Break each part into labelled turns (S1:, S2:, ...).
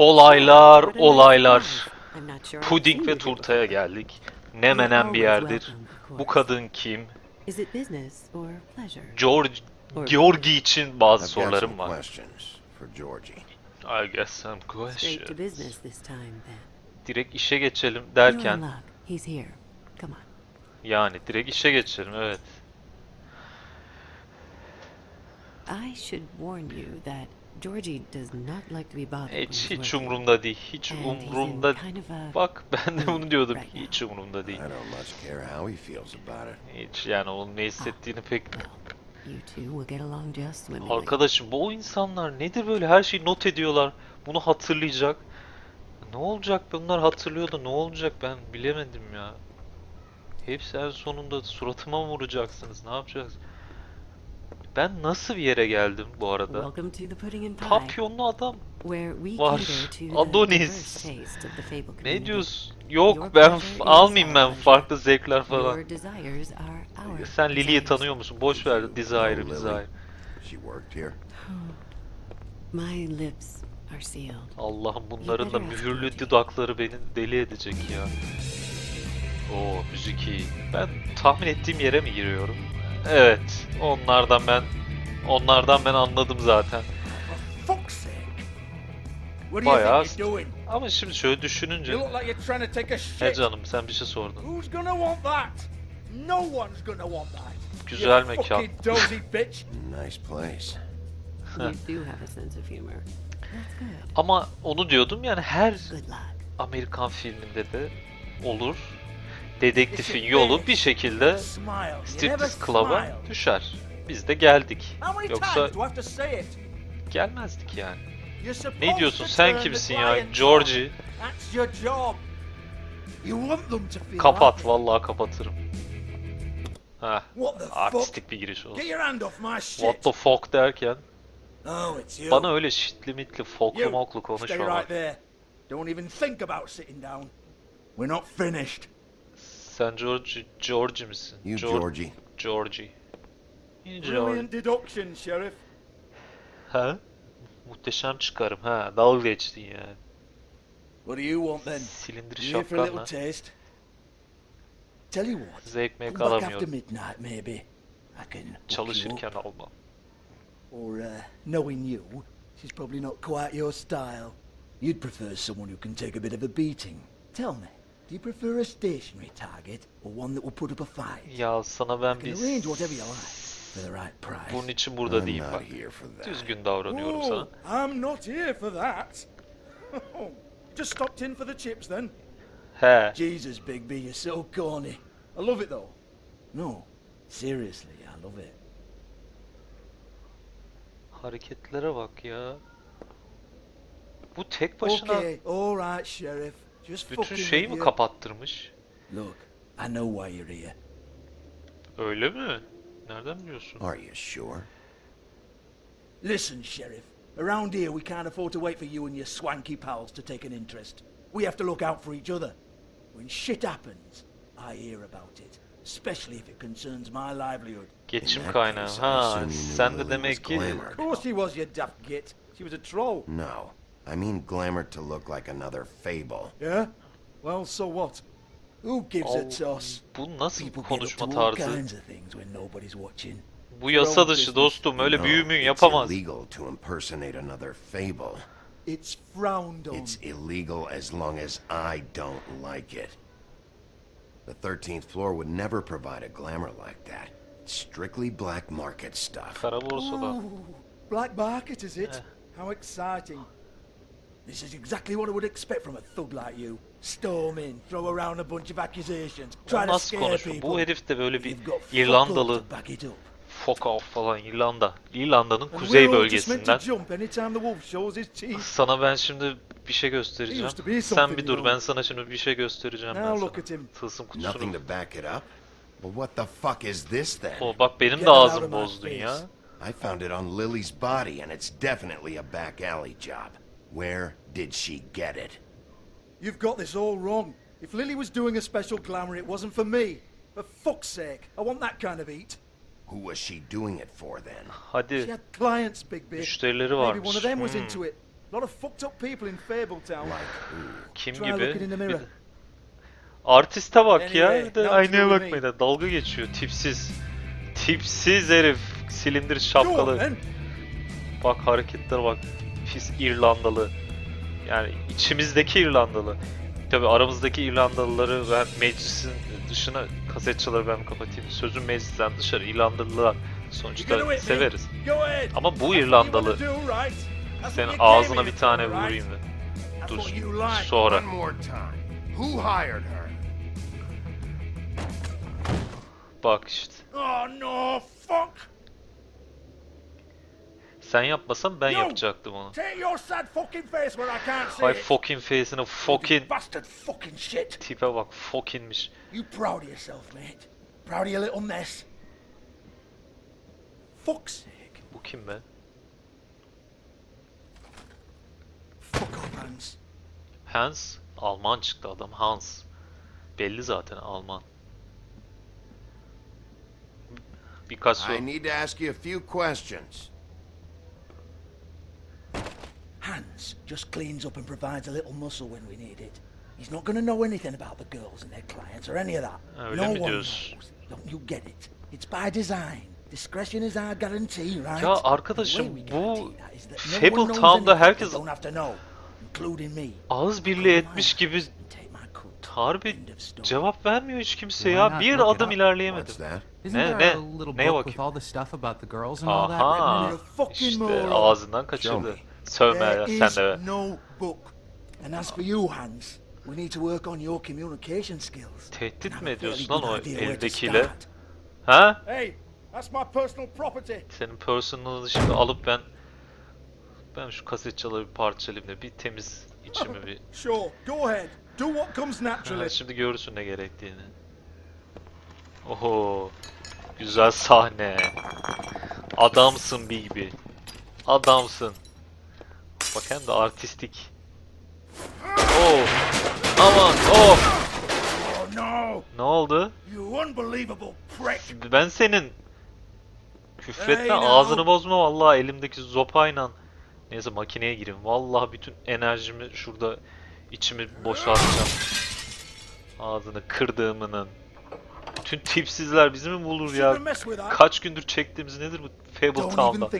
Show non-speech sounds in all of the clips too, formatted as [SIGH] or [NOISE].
S1: Olaylar, olaylar. Puding ve turtaya geldik. Ne menen bir yerdir. Bu kadın kim? George, Georgi için bazı
S2: got
S1: sorularım var.
S2: Georgie.
S1: I guess some questions. Direkt işe geçelim derken yani direkt işe geçelim evet.
S3: I should warn you that Georgie does not like to be bothered when
S1: Hiç hiç umurumda değil. Hiç umurumda. Bak ben de bunu diyordum. Hiç umurumda
S2: I
S1: değil.
S2: don't much care how he feels about it.
S1: Hiç yani onun ne hissettiğini pek...
S3: Well, you two will get along just swimmingly.
S1: Arkadaşım bu insanlar nedir böyle her şeyi not ediyorlar. Bunu hatırlayacak. Ne olacak bunlar hatırlıyor da ne olacak ben bilemedim ya. Hepsi en sonunda suratıma mı vuracaksınız? Ne yapacaksınız? Ben nasıl bir yere geldim bu arada? Papyonlu adam. var. Adonis. Ne diyorsun? Yok ben almayayım ben farklı zevkler falan. Sen Lily'yi tanıyor musun? Boş ver Desire,
S2: Lily.
S1: Desire. [SIGHS] Allah'ım bunların da mühürlü dudakları beni deli edecek ya. Oo müzik iyi. Ben tahmin ettiğim yere mi giriyorum? Evet. Onlardan ben onlardan ben anladım zaten. Bayağı ama şimdi şöyle düşününce he canım sen bir şey sordun.
S4: Who's gonna want that? No one's gonna want that.
S1: Güzel mekan.
S4: fucking dozy [LAUGHS] bitch.
S2: Nice place.
S3: You do have a sense of humor. That's good.
S1: Ama onu diyordum yani her. Amerikan filminde de olur. Dedektifin yolu bir şekilde striptiz club'a düşer. Biz de geldik. Yoksa gelmezdik yani. Ne diyorsun sen kimsin ya? Georgie. Kapat vallahi kapatırım. Heh, artistik bir giriş
S4: shit.
S1: What the fuck derken
S4: Oh,
S1: bana öyle şitli mitli folklu moklu konuşma.
S4: Don't even think about sitting down. We're not finished.
S1: Sen George, George misin?
S2: You,
S1: Geor-
S2: Georgie.
S1: Georgie.
S4: Brilliant deduction, Sheriff.
S1: Ha? Muhteşem çıkarım ha. Dalga geçtin yani.
S4: What do you want then?
S1: Silindir
S4: You here for a little
S1: şapkanla
S4: taste? Tell you what.
S1: zevk mevk
S4: Come back after
S1: alamıyorum.
S4: midnight, maybe. I can hook you
S1: Çalışırken
S4: up.
S1: almam.
S4: Or, uh, knowing you, she's probably not quite your style. You'd prefer someone who can take a bit of a beating. Tell me, do you prefer a stationary target or one that will put up a fight?
S1: Ya sana ben
S4: I can
S1: bir
S4: arrange whatever you like for the right price.
S1: bunun için burada
S2: I'm
S1: değilim
S2: not
S1: bak.
S2: here for that.
S1: Düzgün davranıyorum sana.
S4: Oh, I'm not here for that. [LAUGHS] Oh, just stopped in for the chips then.
S1: He.
S4: Jesus, Bigby, you're so corny. I love it though. No, seriously, I love it.
S1: Hareketlere bak ya. Bu tek başına
S4: Okay, all right, Sheriff. Just
S1: bütün
S4: fucking
S1: şeyi
S4: with
S1: mi kapattırmış?
S4: Look, I know why you're here.
S1: Öyle mi? Nereden biliyorsun?
S2: Are you sure?
S4: Listen, Sheriff. Around here, we can't afford to wait for you and your swanky pals to take an interest. We have to look out for each other. When shit happens, I hear about it. Especially if it concerns my livelihood.
S1: Geçim
S2: In that
S1: kaynağı.
S2: case, I
S1: Ha,
S2: assume you knew
S1: sen de demek ki.
S4: Of course he was, you daft git. She was a troll.
S2: No. I mean glamour to look like another fable.
S4: Yeah? Well, so what? Who gives a
S1: Al-
S4: toss?
S1: bu nasıl bir
S4: People get up
S1: konuşma
S4: to all
S1: tarzı?
S4: kinds of things when nobody's watching.
S1: Bu yasa dışı dostum. Öyle
S2: No,
S1: büyü müyü
S2: it's
S1: yapamaz.
S2: illegal to impersonate another fable.
S4: It's frowned on.
S2: It's illegal as long as I don't like it. The 13th floor would never provide a glamour like that. It's strictly black market stuff.
S1: Kara borsada.
S4: Ooh, black market, is it? Eh. How exciting. This is exactly what I would expect from a thug like you. Storm in, throw around a bunch of accusations, try to
S1: nasıl
S4: scare
S1: konuşuyor?
S4: people.
S1: Bu herif de böyle bir
S4: You've got fuck
S1: İrlandalı
S4: to back it up.
S1: fuck off falan İrlanda. İrlanda'nın
S4: And
S1: kuzey
S4: we're all just meant to
S1: bölgesinden.
S4: jump anytime the wolf shows his teeth.
S1: Sana ben şimdi bir şey göstereceğim.
S4: used to be
S1: Sen
S4: something,
S1: bir
S4: you
S1: dur
S4: know.
S1: ben sana şimdi bir şey göstereceğim ben
S4: Now
S1: sana.
S4: look at him.
S1: Tılsım
S2: Nothing
S1: kutusunu.
S2: to back it up? Well, what the fuck is this then?
S1: O bak benim
S4: Get
S1: de
S4: it out
S1: ağzım
S4: of my
S1: bozdun
S4: face.
S1: ya.
S2: I found it on Lily's body, and it's definitely a back alley job. Where did she get it?
S4: You've got this all wrong. If Lily was doing a special glamour, it wasn't for me. For fuck's sake, I want that kind of eat.
S2: Who was she doing it for then?
S4: She
S1: Hadi
S4: had clients, Big B.
S1: müşterileri
S4: Maybe
S1: varmış.
S4: one of them was
S1: Hmm.
S4: into it. A lot of fucked up people in Fabletown.
S1: Kim
S4: Try
S1: gibi?
S4: looking in the
S1: Bir
S4: mirror.
S1: de- Artiste bak ya.
S4: Anyway,
S1: Bir de
S4: now
S1: aynaya
S4: me.
S1: da. Dalga geçiyor. Tipsiz. Tipsiz herif. Silindir
S4: Go on,
S1: şapkalı.
S4: then.
S1: Bak hareketlere bak. Pis İrlandalı. Yani içimizdeki İrlandalı. Tabi aramızdaki İrlandalıları ben meclisin dışına kasetçileri ben kapatayım. Sözün meclisten dışarı İrlandalılar sonuçta severiz. Ama bu İrlandalı senin ağzına bir tane vurayım da.
S4: That's
S1: Dur sonra. Bak işte.
S4: Oh no, fuck!
S1: Sen yapmasan ben yapacaktım onu.
S4: Take your sad fucking face where I can't see
S1: Hay fucking face'ine fucking
S4: Bastard fucking shit.
S1: tipe bak fuckingmiş.
S4: You proud of yourself, mate? Proud of your little mess? Fuck's sake.
S1: Bu kim be?
S4: Fuck up, Hans.
S1: Hans Alman çıktı adam Hans. Belli zaten Alman. Birkaç
S2: I
S1: soru.
S2: need to ask you a few questions.
S4: Hans just cleans up and provides a little muscle when we need it. He's not gonna know anything about the girls and their clients or any of that.
S1: Öyle
S4: no
S1: mi
S4: one
S1: diyorsun?
S4: knows. Don't you get it? It's by design. Discretion is our guarantee, right?
S1: Ya
S4: the
S1: arkadaşım,
S4: way we
S1: bu
S4: guarantee that is that no one knows
S1: Fabletown'da
S4: anything
S1: herkes-
S4: don't have to know, including me.
S1: Ağız birliği etmiş gibi
S4: And take my coat.
S1: harbi
S4: End of story.
S1: cevap vermiyor hiç kimse ya. Bir adım ilerleyemedim.
S2: What's that?
S5: Isn't
S1: Ne-
S5: there
S1: ne-
S5: little
S1: neye
S5: book with
S1: bakayım?
S5: all the stuff about the girls and all that written
S1: Aha.
S5: in
S1: İşte ağzından kaçırdı.
S2: Me.
S1: Sövme
S4: There is
S1: sen de.
S4: no book. And as for you, Hans, we need to work on your communication skills.
S1: Tehdit
S4: And
S1: mi
S4: have a fairly
S1: ediyorsun lan
S4: good
S1: o
S4: idea where to
S1: eldekiyle?
S4: start.
S1: Ha?
S4: Hey, that's my personal property.
S1: Senin personal'ını şimdi alıp ben ben şu kasetçaları bir parçalayayım da bir temiz içimi bir [LAUGHS]
S4: Sure, go ahead. Do what comes
S1: Ha,
S4: naturally.
S1: şimdi görürsün ne gerektiğini. Oho. Güzel sahne. Adamsın Bigby. Adamsın. Bak hem de artistik. Oh. Aman. Oh.
S4: Oh no,
S1: Ne oldu? Ben senin küfretme ağzını bozma vallahi elimdeki zopayla. Neyse makineye gireyim. Vallahi bütün enerjimi şurada içimi boşaltacağım. Ağzını kırdığımının. Bütün tipsizler bizi mi bulur ya? Kaç gündür çektiğimiz nedir bu Fable Town'da?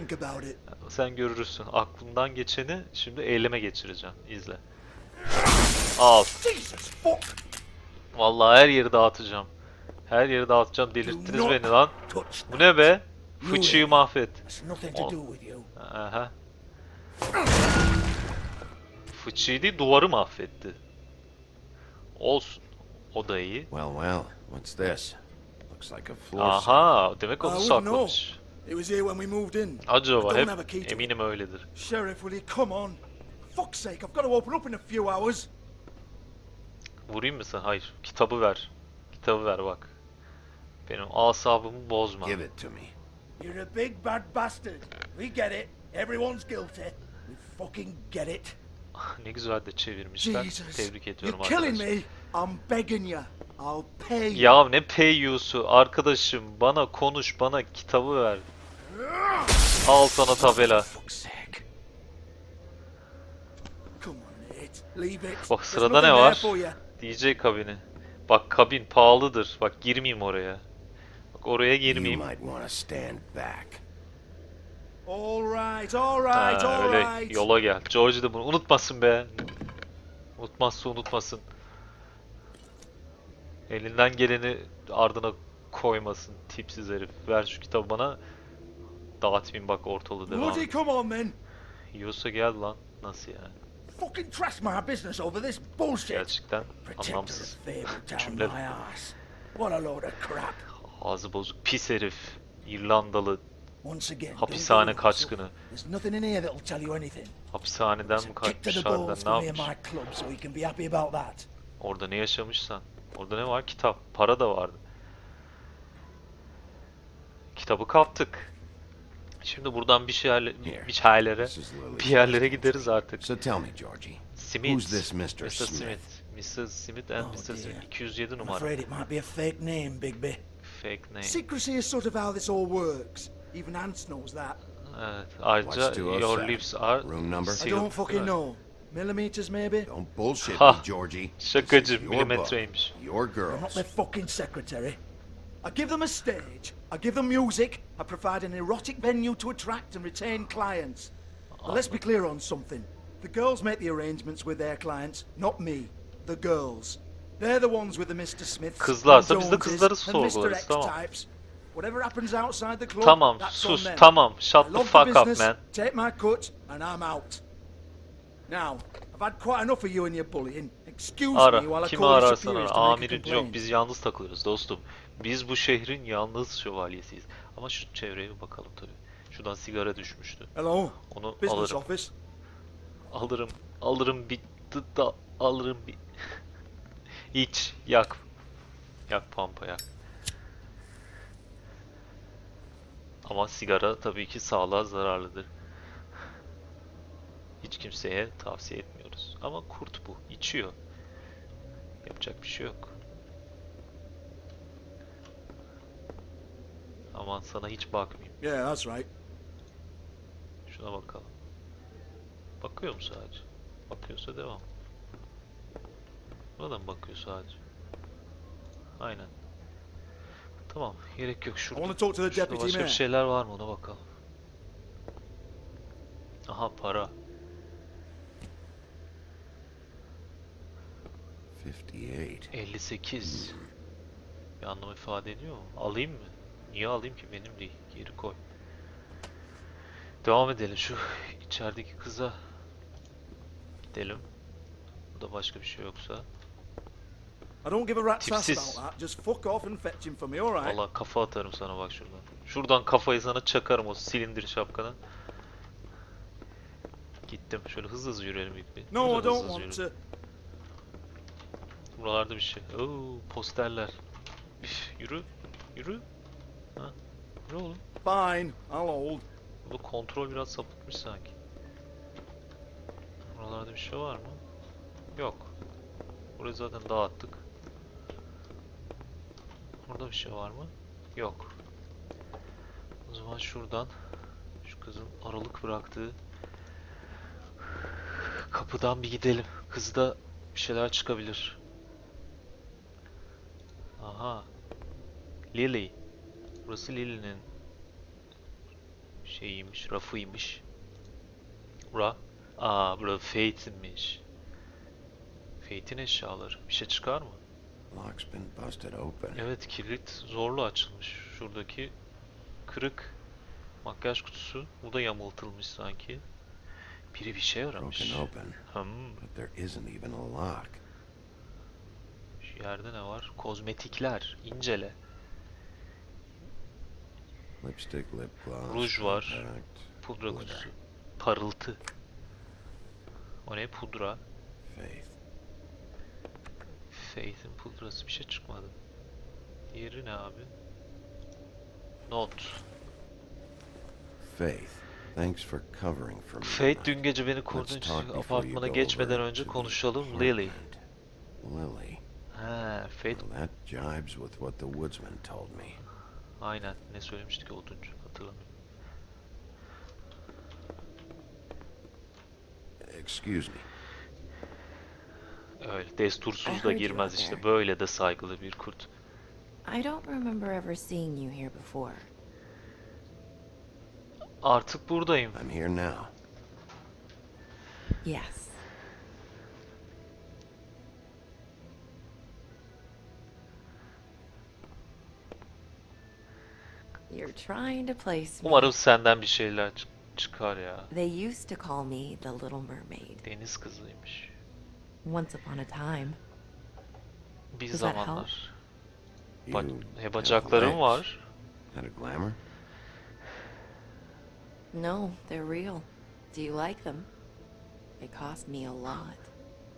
S1: Sen görürsün. Aklımdan geçeni şimdi eyleme geçireceğim. İzle. Al. Vallahi her yeri dağıtacağım. Her yeri dağıtacağım. Delirttiniz beni lan. Bu ne be? Fıçıyı mahvet. Aha. Fıçıyı değil duvarı mahvetti. Olsun. O da iyi.
S2: Well, well, what's this? Looks like a floor.
S1: Aha, demek
S4: I
S1: onu
S4: wouldn't know.
S1: saklamış.
S4: It was here when we moved in. I
S1: Acaba
S4: don't
S1: hep
S4: have a key to it.
S1: eminim öyledir.
S4: Sheriff, will you come on? Fuck's sake, I've got to open up in a few hours.
S1: Vurayım mı sen? Hayır. Kitabı ver. Kitabı ver bak. Benim asabımı bozma.
S2: Give it to me.
S4: You're a big bad bastard. We get it. Everyone's guilty. We fucking get it. [LAUGHS]
S1: ne güzel de çevirmişler.
S4: Jesus.
S1: Tebrik ediyorum arkadaşlar.
S4: I'm begging you. I'll pay you.
S1: Ya ne payyusu arkadaşım bana konuş bana kitabı ver. Al sana tabela. Bak sırada ne var? DJ kabini. Bak kabin pahalıdır. Bak girmeyeyim oraya. Bak oraya girmeyeyim.
S2: Might want to stand back.
S4: All right, all right,
S1: Ha,
S4: all
S1: öyle
S4: right.
S1: yola gel. George de bunu unutmasın be. Unutmazsa unutmasın. Elinden geleni ardına koymasın tipsiz herif. Ver şu kitabı bana. Dağıtmayayım bak ortalığı devam.
S4: Bloody come on, then.
S1: Yiyorsa gel lan. Nasıl yani?
S4: Fucking trash my business over this bullshit.
S1: Gerçekten anlamsız. Cümle.
S4: What a load of crap.
S1: Ağzı bozuk pis herif. İrlandalı.
S4: Once again, don't
S1: Hapishane kaçkını.
S4: There's nothing in here that'll tell you anything.
S1: Hapishaneden mi kaçmış
S4: the
S1: harbiden ne
S4: for me and
S1: yapmış?
S4: my club, so you can be happy about that.
S1: Orada ne yaşamışsan. Orada ne var? Kitap. Para da vardı. Kitabı kaptık. Şimdi buradan bir şeyler, bir şeylere, bir yerlere gideriz artık.
S2: So tell me, Georgie.
S1: Smith.
S2: Who's this Mr.
S1: Mr.
S2: Smith?
S1: Smith. Mr. Smith and
S4: Oh,
S1: Mr. Smith.
S4: dear.
S1: 207
S4: I'm
S1: numara.
S4: afraid it might be a fake name, Bigby.
S1: Fake name.
S4: Secrecy is sort of how this all works. Even Hans knows that.
S1: Evet. Ayrıca
S2: What's to
S1: your
S2: upset?
S1: lips are
S2: Room number?
S4: I don't fucking know. Millimeters, maybe?
S2: Don't bullshit
S1: Ha.
S2: me, Georgie. [LAUGHS] This is
S1: Şakacı
S2: your book,
S1: milimetreymiş.
S2: Your
S4: I'm not
S2: girls.
S4: their fucking secretary. I give them a stage, I give them music, I provide an erotic venue to attract and retain clients. But oh, let's be clear on something. The girls make the arrangements with their clients, not me. The girls. They're the ones with the Mr. Smiths,
S1: Kızlarsa
S4: and
S1: biz de
S4: Joneses,
S1: kızları
S4: and Mr.
S1: sorgularız,
S4: X types. Whatever happens outside the club,
S1: Tamam
S4: that's on
S1: sus
S4: them.
S1: tamam shut the fuck
S4: the
S1: up
S4: business,
S1: man.
S4: take my cut, and I'm out. Now, I've had quite enough of you and your bullying. Excuse me while
S1: Ara
S4: I
S1: kimi
S4: call your
S1: ararsan
S4: superiors
S1: ara.
S4: to make a
S1: Amirin
S4: complaint.
S1: yok biz yalnız takılıyoruz dostum. Biz bu şehrin yalnız şövalyesiyiz. Ama şu çevreye bir bakalım tabii. Şuradan sigara düşmüştü.
S4: Hello,
S1: Onu
S4: business
S1: alırım.
S4: office.
S1: Alırım. Alırım bir da alırım bir. [LAUGHS] İç yak. Yak pampa yak. Ama sigara tabii ki sağlığa zararlıdır. Hiç kimseye tavsiye etmiyoruz. Ama kurt bu. içiyor. Yapacak bir şey yok. Aman sana hiç bakmayayım.
S4: Yeah, that's right.
S1: Şuna bakalım. Bakıyor mu sadece? Bakıyorsa devam. Buna da mı bakıyor sadece? Aynen. Tamam, gerek yok. Şurada, şurada başka bir şeyler var mı ona bakalım. Aha para.
S2: 58.
S1: 58. Bir anlam ifade ediyor mu? Alayım mı? Niye alayım ki? Benim değil. Geri koy. Devam edelim. Şu içerideki kıza gidelim. Burada başka bir şey yoksa.
S4: I don't give a rat's ass
S1: Tipsiz.
S4: about that. Just fuck off and fetch him for me, alright?
S1: Valla kafa atarım sana bak şuradan. Şuradan kafayı sana çakarım o silindir şapkana. Gittim. Şöyle hızlı hızlı yürüyelim ilk bir.
S4: No, I don't
S1: hızlı hızlı
S4: want to.
S1: Buralarda bir şey. Oo, posterler. Üf, yürü. Yürü. Ha. Yürü oğlum.
S4: Fine, I'll hold.
S1: Bu kontrol biraz sapıtmış sanki. Buralarda bir şey var mı? Yok. Burayı zaten dağıttık. Burada bir şey var mı? Yok. O zaman şuradan şu kızın aralık bıraktığı kapıdan bir gidelim. Kızda bir şeyler çıkabilir. Aha. Lily. Burası Lily'nin şeyiymiş, rafıymış. Bura. Aa, bura Fate'inmiş. Fate'in eşyaları. Bir şey çıkar mı? Evet, kilit zorlu açılmış. Şuradaki kırık makyaj kutusu. Bu da yamultılmış sanki. Biri bir şey aramış. Hmm,
S2: But there isn't even a lock.
S1: şu yerde ne var? Kozmetikler. incele.
S2: Lipstick, lip gloss.
S1: Ruj var. Pudra kutusu. Parıltı. O ne? Pudra.
S2: Faith.
S1: Faith'in pudrası bir şey çıkmadı. Diğeri ne abi? Not.
S2: Faith. Thanks for covering for me.
S1: Faith dün gece beni
S2: Let's
S1: koruduğun için apartmana geçmeden önce konuşalım Lily.
S2: Lily.
S1: He, Faith
S2: Well, that jibes with what the woodsman told me.
S1: aynen ne söylemiştik oduncu hatırlamıyorum.
S2: Excuse me.
S1: Öyle destursuz da girmez işte böyle de saygılı bir kurt.
S3: I don't remember ever seeing you here before.
S1: Artık buradayım.
S2: I'm here now.
S3: Yes. You're trying to place me.
S1: Umarım senden bir şeyler çı- çıkar ya.
S3: They used to call me the Little Mermaid.
S1: Deniz kızıymış.
S3: Once upon a time.
S1: Bir
S3: Does that help?
S1: zamanlar.
S2: You
S1: Ba- he
S2: have
S1: bacaklarım
S2: legs.
S1: var.
S2: Had a glamour?
S3: No, they're real. Do you like them? They cost me a lot.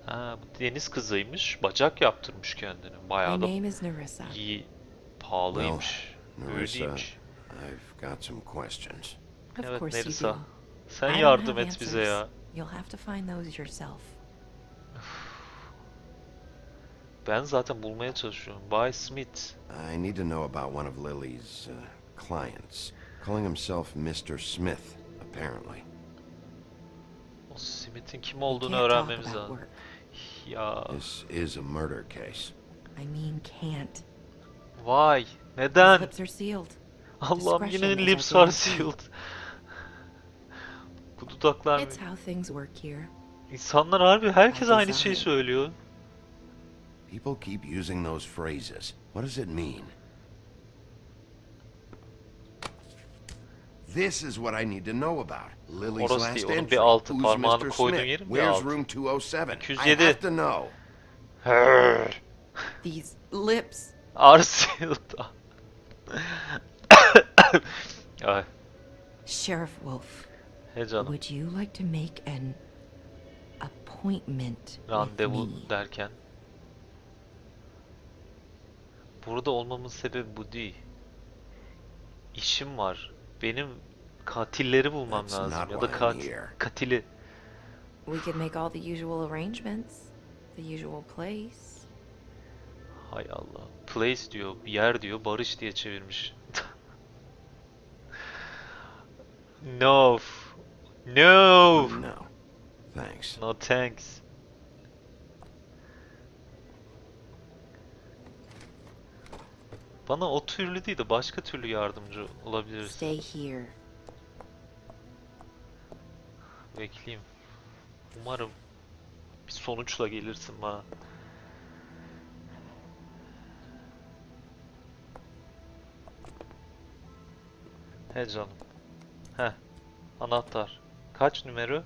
S1: Ha, bu deniz kızıymış. Bacak yaptırmış kendine.
S3: My
S1: Bayağı da
S3: name is Narissa.
S1: iyi, pahalıymış.
S2: Narissa,
S1: Öyleymiş.
S2: I've got some questions.
S3: Of
S1: Evet,
S3: course you
S1: Nerissa.
S3: do.
S1: Sen
S3: I don't
S1: yardım
S3: have
S1: et bize
S3: answers.
S1: ya.
S3: You'll have to find those yourself.
S1: Ben zaten bulmaya çalışıyorum. Bay Smith.
S2: I need to know about one of Lily's uh, clients. Calling himself Mr. Smith. apparently.
S1: O Smith'in kim olduğunu
S3: can't talk
S1: öğrenmemiz
S3: about
S1: lazım.
S3: work.
S1: Ya
S2: This is a murder case.
S3: I mean, can't.
S1: vay neden?
S3: lips are sealed.
S1: Allah'ım yine lips are sealed. Bu dudaklar
S3: It's how things work here.
S1: İnsanlar harbi herkes aynı şeyi söylüyor.
S2: People keep using those phrases. What does it mean? This is what I need to know about. Lily's
S1: Orası
S2: last
S1: değil, onun bir altı,
S2: Who's
S1: parmağını
S2: Mr.
S1: koyduğun
S2: Smith?
S1: yerin bir
S2: Where's
S1: altı.
S2: room 207? I
S1: 207.
S2: have to know.
S3: These lips.
S1: Are. [COUGHS] Ay,
S3: Sheriff Wolf,
S1: he canım.
S3: would you like to make an appointment with
S1: Randevu
S3: me?
S1: derken. Burada olmamın sebebi bu değil. İşim var. Benim katilleri bulmam
S2: That's
S1: lazım ya da katil katili.
S3: We could make all the usual arrangements. The usual place.
S1: Hay Allah. Place diyor, bir yer diyor, barış diye çevirmiş. [LAUGHS] no. No.
S2: No. Thanks.
S1: No thanks. Bana o türlü değil de başka türlü yardımcı olabilirsin.
S3: Stay here.
S1: Bekleyeyim. Umarım bir sonuçla gelirsin bana. He canım. He. Anahtar. Kaç numara?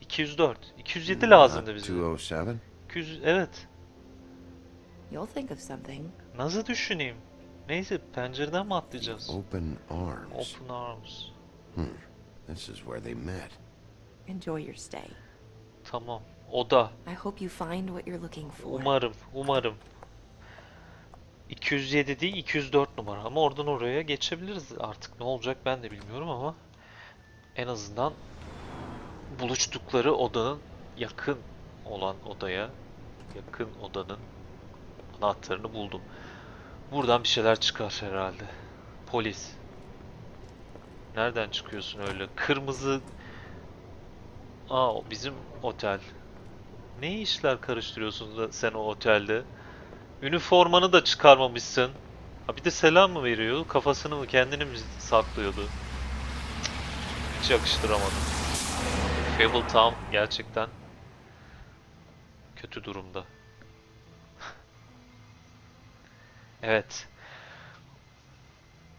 S1: 204. 207 lazımdı bize.
S2: 207?
S1: 200 evet.
S3: You'll think of something.
S1: Nasıl düşüneyim? Neyse pencereden mi atlayacağız?
S2: Open arms.
S1: Open arms.
S2: This is where they met.
S3: Enjoy your stay.
S1: Tamam. Oda.
S3: I hope you find what you're looking for.
S1: Umarım, umarım. 207 değil 204 numara ama oradan oraya geçebiliriz artık ne olacak ben de bilmiyorum ama en azından buluştukları odanın yakın olan odaya yakın odanın anahtarını buldum. Buradan bir şeyler çıkar herhalde. Polis. Nereden çıkıyorsun öyle? Kırmızı Aa bizim otel. Ne işler karıştırıyorsun da sen o otelde? Üniformanı da çıkarmamışsın. Ha bir de selam mı veriyor? Kafasını mı kendini mi saklıyordu? Hiç yakıştıramadım. Fable Town gerçekten kötü durumda. Evet.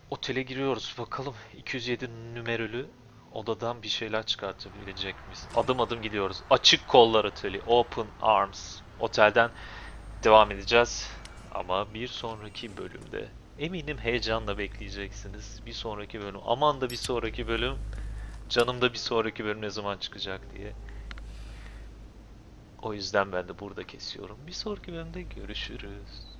S1: Otele giriyoruz bakalım 207 numarölü odadan bir şeyler çıkartabilecek miyiz? Adım adım gidiyoruz. Açık kollar oteli, Open Arms. Otelden devam edeceğiz. Ama bir sonraki bölümde eminim heyecanla bekleyeceksiniz. Bir sonraki bölüm. Aman da bir sonraki bölüm. Canımda bir sonraki bölüm ne zaman çıkacak diye. O yüzden ben de burada kesiyorum. Bir sonraki bölümde görüşürüz.